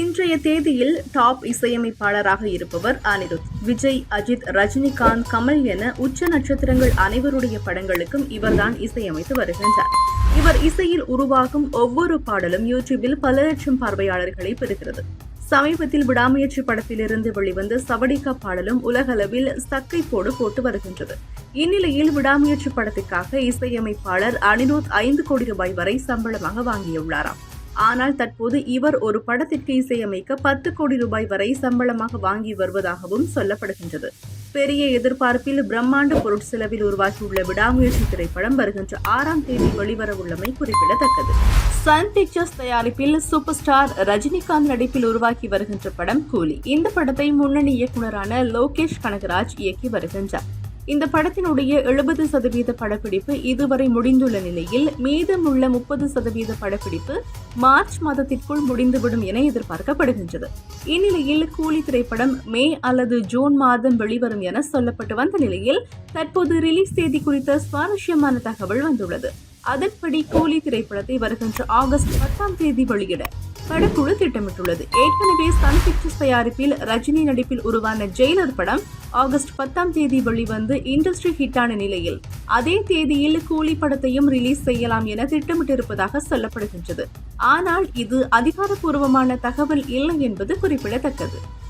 இன்றைய தேதியில் டாப் இசையமைப்பாளராக இருப்பவர் அனிருத் விஜய் அஜித் ரஜினிகாந்த் கமல் என உச்ச நட்சத்திரங்கள் அனைவருடைய படங்களுக்கும் இவர்தான் இசையமைத்து வருகின்றார். இவர் இசையில் உருவாகும் ஒவ்வொரு பாடலும் யூடியூபில் பல லட்சம் பார்வையாளர்களை பெறுகிறது. சமீபத்தில் விடாமுயற்சி படத்திலிருந்து வெளிவந்த சவடிக்கா பாடலும் உலகளவில் சக்கை போடு போட்டு வருகின்றது. இந்நிலையில் விடாமுயற்சி படத்திற்காக இசையமைப்பாளர் அனிருத் ஐந்து கோடி ரூபாய் வரை சம்பளமாக வாங்கியுள்ளாராம். ஆனால் தற்போது இவர் ஒரு படத்திற்கு இசையமைக்க பத்து கோடி ரூபாய் வரை சம்பளமாக வாங்கி வருவதாகவும் சொல்லப்படுகின்றது. பெரிய எதிர்பார்ப்பில் பிரம்மாண்ட பொருட்செலவில் உருவாகியுள்ள விடாமுயற்சி திரைப்படம் வருகின்ற ஆறாம் தேதி வெளிவரவுள்ளமை குறிப்பிடத்தக்கது. சன் பிக்சர்ஸ் தயாரிப்பில் சூப்பர் ஸ்டார் ரஜினிகாந்த் நடிப்பில் உருவாக்கி வருகின்ற படம் கூலி. இந்த படத்தை முன்னணி இயக்குனரான லோகேஷ் கனகராஜ் இயக்கி வருகின்றார். இந்த படத்தினுடைய எழுபது சதவீத படப்பிடிப்பு இதுவரை முடிந்துள்ள நிலையில் மீதமுள்ள முப்பது சதவீத படப்பிடிப்பு மார்ச் மாதத்திற்குள் முடிந்துவிடும் என எதிர்பார்க்கப்படுகின்றது. இந்நிலையில் கூலி திரைப்படம் மே அல்லது ஜூன் மாதம் வெளிவரும் என சொல்லப்பட்டு வந்த நிலையில் தற்போது ரிலீஸ் தேதி குறித்த சுவாரஸ்யமான தகவல் வந்துள்ளது. அதன்படி கூலி திரைப்படத்தை வருகின்ற ஆகஸ்ட் பத்தாம் தேதி வெளியிட படக்குழு திட்டமிட்டுள்ளது. ஏற்கனவே சன் பிக்சர்ஸ் தயாரிப்பில் ரஜினி நடிப்பில் உருவான ஜெயிலர் படம் ஆகஸ்ட் பத்தாம் தேதி வெளிவந்து இண்டஸ்ட்ரி ஹிட்டான நிலையில். அதே தேதியில் கூலி படத்தையும் ரிலீஸ் செய்யலாம் என திட்டமிட்டிருப்பதாக சொல்லப்படுகின்றது. ஆனால் இது அதிகாரப்பூர்வமான தகவல் இல்லை என்பது குறிப்பிடத்தக்கது.